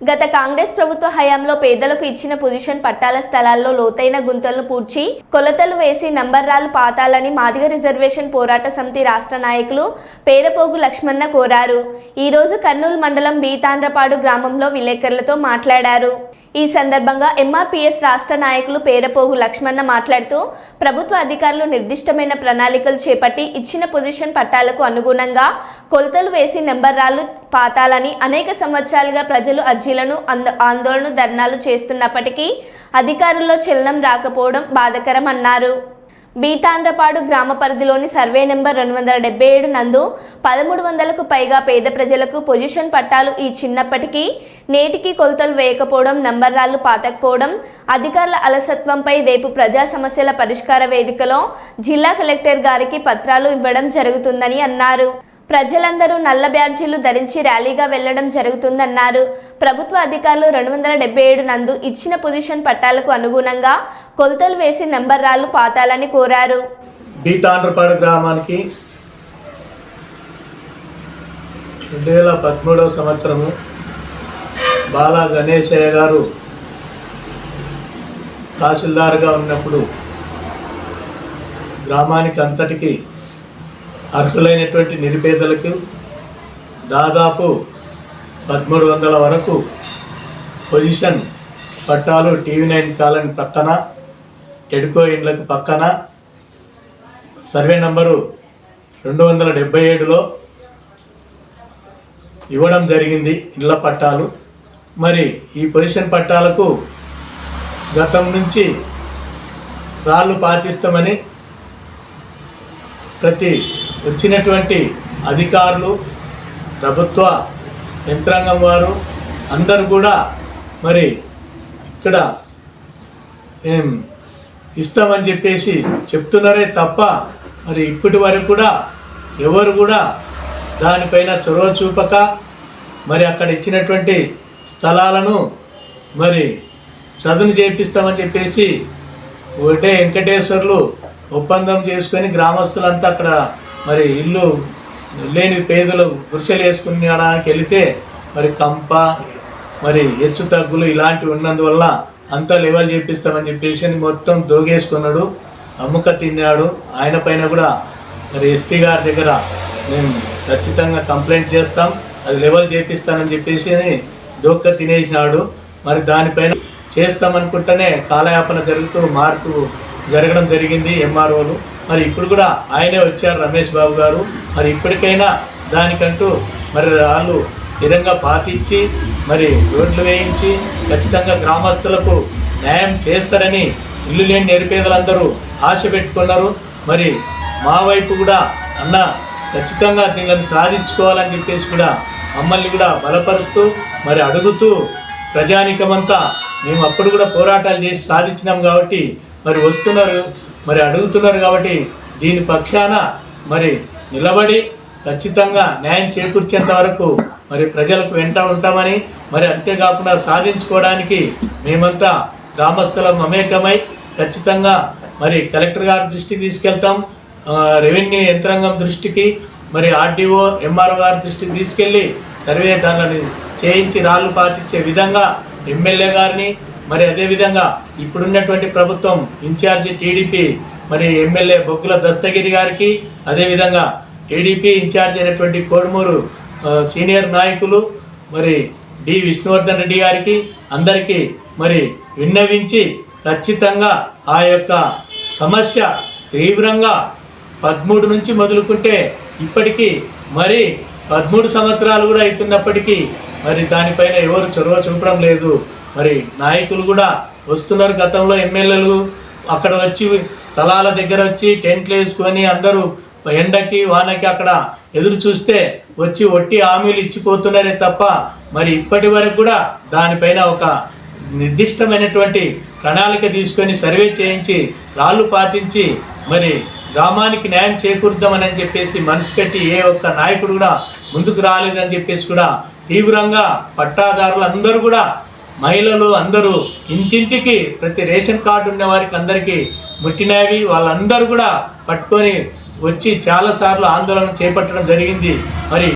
గత కాంగ్రెస్ ప్రభుత్వ హయాంలో పేదలకు ఇచ్చిన పొజిషన్ పట్టాల స్థలాల్లో లోతైన గుంతలను పూడ్చి కొలతలు వేసి నంబర్రాలు పాతాలని మాదిగ రిజర్వేషన్ పోరాట సమితి రాష్ట్ర నాయకులు పేరపోగు లక్ష్మణ కోరారు. ఈరోజు కర్నూలు మండలం బీతాండ్రపాడు గ్రామంలో విలేకరులతో మాట్లాడారు. ఈ సందర్భంగా ఎంఆర్పీఎస్ రాష్ట్ర నాయకులు పేరపోగు లక్ష్మణ మాట్లాడుతూ ప్రభుత్వ అధికారులు నిర్దిష్టమైన ప్రణాళికలు చేపట్టి ఇచ్చిన పొజిషన్ పట్టాలకు అనుగుణంగా కొలతలు వేసి నెంబర్ రాళ్ళు పాతాలని అనేక సంవత్సరాలుగా ప్రజలు అర్జీలను అంద ఆందోళన ధర్నాలు చేస్తున్నప్పటికీ అధికారుల్లో చలనం రాకపోవడం బాధకరం అన్నారు. బీతాంధ్రపాడు గ్రామ పరిధిలోని సర్వే నెంబర్ రెండు వందల డెబ్బై ఏడు నందు పదమూడు వందలకు పైగా పేద ప్రజలకు పొజిషన్ పట్టాలు ఈ చిన్నప్పటికీ నేటికి కొలతలు వేయకపోవడం నంబర్రాళ్ళు పాతకపోవడం అధికారుల అలసత్వంపై రేపు ప్రజా సమస్యల పరిష్కార వేదికలో జిల్లా కలెక్టర్ గారికి పత్రాలు ఇవ్వడం జరుగుతుందని అన్నారు. ప్రజలందరూ నల్ల బ్యాడ్జీలు ధరించి ర్యాలీగా వెళ్ళడం జరుగుతుందన్నారు. ప్రభుత్వ అధికారులు రెండు వందల డెబ్బై ఏడు నందు ఇచ్చిన పొజిషన్ పట్టాలకు అనుగుణంగా కొలతలు వేసి నంబర్రాళ్ళు పాతాలని కోరారు. గ్రామానికి రెండు వేల పదమూడవ సంవత్సరము బాలా గణేశయ్య గారు తహసీల్దార్గా ఉన్నప్పుడు గ్రామానికి అంతటికి అర్హులైనటువంటి నిరుపేదలకు దాదాపు పదమూడు వందల వరకు పొజిషన్ పట్టాలు టీవీ నైన్ కాలనీ పక్కన టెడ్కో ఇండ్లకు పక్కన. సర్వే నంబరు రెండు వందల డెబ్బై ఏడులో ఇవ్వడం జరిగింది ఇళ్ళ పట్టాలు. మరి ఈ పొజిషన్ పట్టాలకు గతం నుంచి రాళ్ళు పాటిస్తామని ప్రతి వచ్చినటువంటి అధికారులు ప్రభుత్వ యంత్రాంగం వారు అందరూ కూడా మరి ఇక్కడ ఏం ఇస్తామని చెప్పేసి చెప్తున్నారే తప్ప మరి ఇప్పటి వరకు కూడా ఎవరు కూడా దానిపైన చొరవ చూపక మరి అక్కడ ఇచ్చినటువంటి స్థలాలను మరి చదును చేపిస్తామని చెప్పేసి ఒకటే వెంకటేశ్వర్లు ఒప్పందం చేసుకొని గ్రామస్తులంతా అక్కడ మరి ఇల్లు లేని పేదలు గురిసెలు వేసుకునేడానికి వెళితే మరి కంప మరి హెచ్చు తగ్గులు ఇలాంటివి ఉన్నందువల్ల అంతా లెవెల్ చేపిస్తామని చెప్పేసి అని మొత్తం దోగేసుకున్నాడు అమ్ముక తిన్నాడు. ఆయన పైన కూడా మరి ఎస్పీ గారి దగ్గర మేము ఖచ్చితంగా కంప్లైంట్ చేస్తాం అది లెవెల్ చేపిస్తానని చెప్పేసి అని దోక్క తినేసినాడు. మరి దానిపైన చేస్తామనుకుంటేనే కాలయాపన జరుగుతూ మార్పు జరగడం జరిగింది ఎంఆర్ఓలు. మరి ఇప్పుడు కూడా ఆయనే వచ్చారు రమేష్ బాబు గారు. మరి ఇప్పటికైనా దానికంటూ మరి వాళ్ళు స్థిరంగా పాటించి మరి రోడ్లు వేయించి ఖచ్చితంగా గ్రామస్తులకు న్యాయం చేస్తారని ఇల్లు లేని నిరుపేదలందరూ ఆశ పెట్టుకున్నారు. మరి మా వైపు కూడా అన్న ఖచ్చితంగా దీనిని సాధించుకోవాలని చెప్పేసి కూడా మమ్మల్ని కూడా బలపరుస్తూ మరి అడుగుతూ ప్రజానికమంతా మేము అప్పుడు కూడా పోరాటాలు చేసి సాధించినాం కాబట్టి మరి వస్తున్నారు మరి అడుగుతున్నారు కాబట్టి దీని పక్షాన మరి నిలబడి ఖచ్చితంగా న్యాయం చేకూర్చేంత వరకు మరి ప్రజలకు వెంట ఉంటామని మరి అంతేకాకుండా సాధించుకోవడానికి మేమంతా గ్రామస్తుల మమేకమై ఖచ్చితంగా మరి కలెక్టర్ గారి దృష్టికి తీసుకెళ్తాం రెవెన్యూ యంత్రాంగం దృష్టికి మరి ఆర్డీఓ ఎంఆర్ఓ గారి దృష్టికి తీసుకెళ్ళి సర్వే దానిని చేయించి రాళ్ళు పాటించే విధంగా ఎమ్మెల్యే గారిని మరి అదేవిధంగా ఇప్పుడున్నటువంటి ప్రభుత్వం ఇన్ఛార్జి టీడీపీ మరి ఎమ్మెల్యే బొగ్గుల దస్తగిరి గారికి అదేవిధంగా టీడీపీ ఇన్ఛార్జ్ అయినటువంటి కోడుమూరు సీనియర్ నాయకులు మరి డి విష్ణువర్ధన్ రెడ్డి గారికి అందరికీ మరి విన్నవించి ఖచ్చితంగా ఆ యొక్క సమస్య తీవ్రంగా పదమూడు నుంచి మొదలుకుంటే ఇప్పటికీ మరి పదమూడు సంవత్సరాలు కూడా అవుతున్నప్పటికీ మరి దానిపైన ఎవరు చొరవ చూపడం లేదు. మరి నాయకులు కూడా వస్తున్నారు గతంలో ఎమ్మెల్యేలు. అక్కడ వచ్చి స్థలాల దగ్గర వచ్చి టెంట్లు వేసుకొని అందరూ ఎండకి వానకి అక్కడ ఎదురు చూస్తే వచ్చి ఒట్టి హామీలు ఇచ్చిపోతున్నారే తప్ప మరి ఇప్పటి వరకు కూడా దానిపైన ఒక నిర్దిష్టమైనటువంటి ప్రణాళిక తీసుకొని సర్వే చేయించి రాళ్ళు పాటించి మరి గ్రామానికి న్యాయం చేకూరుద్దామని చెప్పేసి మనసు పెట్టి ఏ ఒక్క నాయకుడు కూడా ముందుకు రాలేదని చెప్పేసి కూడా తీవ్రంగా పట్టాదారులు అందరూ కూడా మహిళలు అందరూ ఇంటింటికి ప్రతి రేషన్ కార్డు ఉన్న వారికి అందరికీ ముట్టినవి వాళ్ళందరూ కూడా పట్టుకొని వచ్చి చాలాసార్లు ఆందోళన చేపట్టడం జరిగింది. మరి